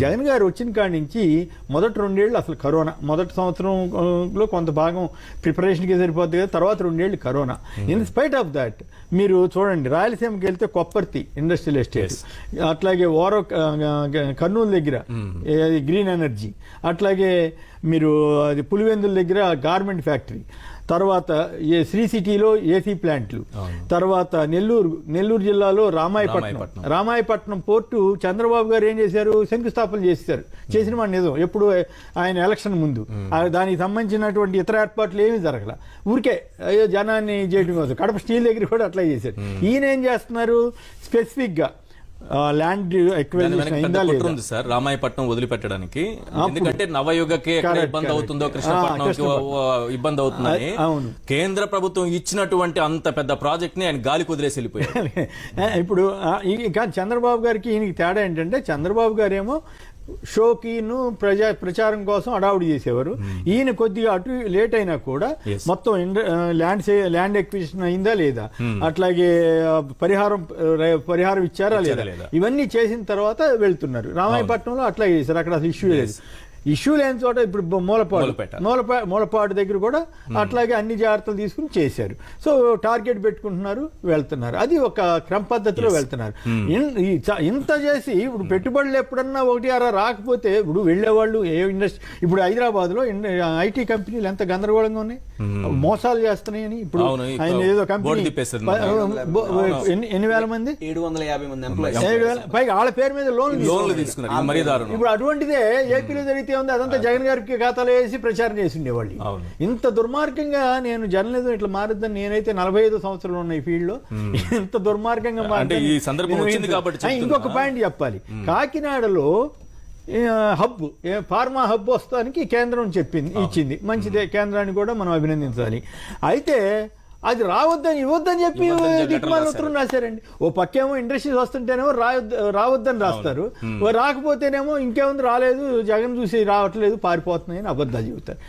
జగన్ గారు వచ్చిన కాడి నుంచి మొదటి రెండేళ్ళు అసలు కరోనా. మొదటి సంవత్సరంలో కొంత భాగం ప్రిపరేషన్కి సరిపోద్ది కదా తర్వాత రెండేళ్ళు corona. In spite of that మీరు చూడండి రాయలసీమకి వెళ్తే కొప్పర్తి ఇండస్ట్రియల్ ఎస్టేట్. అట్లాగే ఓరో కర్నూలు దగ్గర గ్రీన్ ఎనర్జీ. అట్లాగే మీరు అది పులివెందుల దగ్గర గార్మెంట్ ఫ్యాక్టరీ. తర్వాత ఏ శ్రీ సిటీలో ఏసీ ప్లాంట్లు. తర్వాత నెల్లూరు నెల్లూరు జిల్లాలో రామాయపట్నం. రామాయపట్నం. పోర్టు చంద్రబాబు గారు ఏం చేశారు? శంకుస్థాపన చేశారు. చేసిన మన నిజం ఎప్పుడు ఆయన ఎలక్షన్ ముందు. దానికి సంబంధించినటువంటి ఇతర ఏర్పాట్లు ఏమీ జరగల. ఊరికే అయ్యో జనాన్ని చేయడం కోసం కడప స్టీల్ దగ్గర కూడా అట్లా చేశారు. ఈయన ఏం చేస్తున్నారు? స్పెసిఫిక్గా ల్యాండ్ ఉంది సార్ రామాయపట్నం వదిలిపెట్టడానికి ఎందుకంటే నవయుగకి ఇబ్బంది. అవుతుందో కృష్ణపట్నంకి ఇబ్బంది అవుతుందని. కేంద్ర ప్రభుత్వం ఇచ్చినటువంటి అంత పెద్ద ప్రాజెక్ట్ని ఆయన గాలికి వదిలేసి వెళ్ళిపోయారు ఇప్పుడు కానీ చంద్రబాబు గారికి ఈయనకి తేడా ఏంటంటే చంద్రబాబు గారేమో షోకీను ప్రజా ప్రచారం కోసం అడావుడి చేసేవారు. ఈయన కొద్దిగా అటు లేట్ అయినా కూడా. మొత్తం ల్యాండ్ ల్యాండ్ ఎక్విజిషన్ అయిందా లేదా? అట్లాగే ఆ, పరిహారం పరిహారం ఇచ్చారా లేదా? ఇవన్నీ చేసిన తర్వాత వెళ్తున్నారు. రామాయపట్నంలో అట్లా చేశారు. అక్కడ అసలు ఇష్యూ లేదు. ఇష్యూ లేని చోట ఇప్పుడు మూలపాడు. మూలపేట. మూలపా మూలపాడు దగ్గర కూడా అట్లాగే అన్ని జాగ్రత్తలు తీసుకుని చేశారు. సో టార్గెట్ పెట్టుకుంటున్నారు వెళ్తున్నారు. అది ఒక క్రమ పద్ధతిలో వెళ్తున్నారు. ఇంత చేసి ఇప్పుడు పెట్టుబడులు ఎప్పుడన్నా ఒకటి అరా రాకపోతే ఇప్పుడు వెళ్ళేవాళ్ళు ఏ ఇండస్ట్రీ ఇప్పుడు హైదరాబాద్లో ఐటీ కంపెనీలు ఎంత గందరగోళంగా ఉన్నాయి. మోసాలు చేస్తున్నాయని ఇప్పుడు ఆయన ఏదో కంపెనీ ఎన్ని- వేల మంది? ఏడు వందల యాభై మంది పైగా వాళ్ళ పేరు మీద లోన్లు తీసుకున్నారు. ఇప్పుడు అటువంటిదే ఏపీలో జరిగితే ఉంది. అదంతా జగన్ గారికి ఖాతాలో వేసి ప్రచారం చేసి ఉండేవాళ్ళు. ఇంత దుర్మార్గంగా నేను జర్నలిజం ఇట్లా మారుద్దని నేనైతే నలభై ఐదు సంవత్సరాలు ఉన్న ఈ ఫీల్డ్లో ఇంత దుర్మార్గంగా ఆ, ఇంకొక. పాయింట్ చెప్పాలి. కాకినాడలో హబ్ ఫార్మా హబ్ వస్తానికి కేంద్రం చెప్పింది ఇచ్చింది. మంచిదే. కేంద్రాన్ని కూడా మనం అభినందించాలి. అయితే అది రావద్దని ఇవ్వద్దని చెప్పి లెటర్ ఉత్తరం రాశారండి. ఓ పక్కేమో ఇండస్ట్రీస్ వస్తుంటేనేమో రావద్ద రావద్దని రాస్తారు. ఓ రాకపోతేనేమో ఇంకేముంది రాలేదు జగన్ చూసి రావట్లేదు పారిపోతున్నాయని అబద్ధాలు చెబుతారు.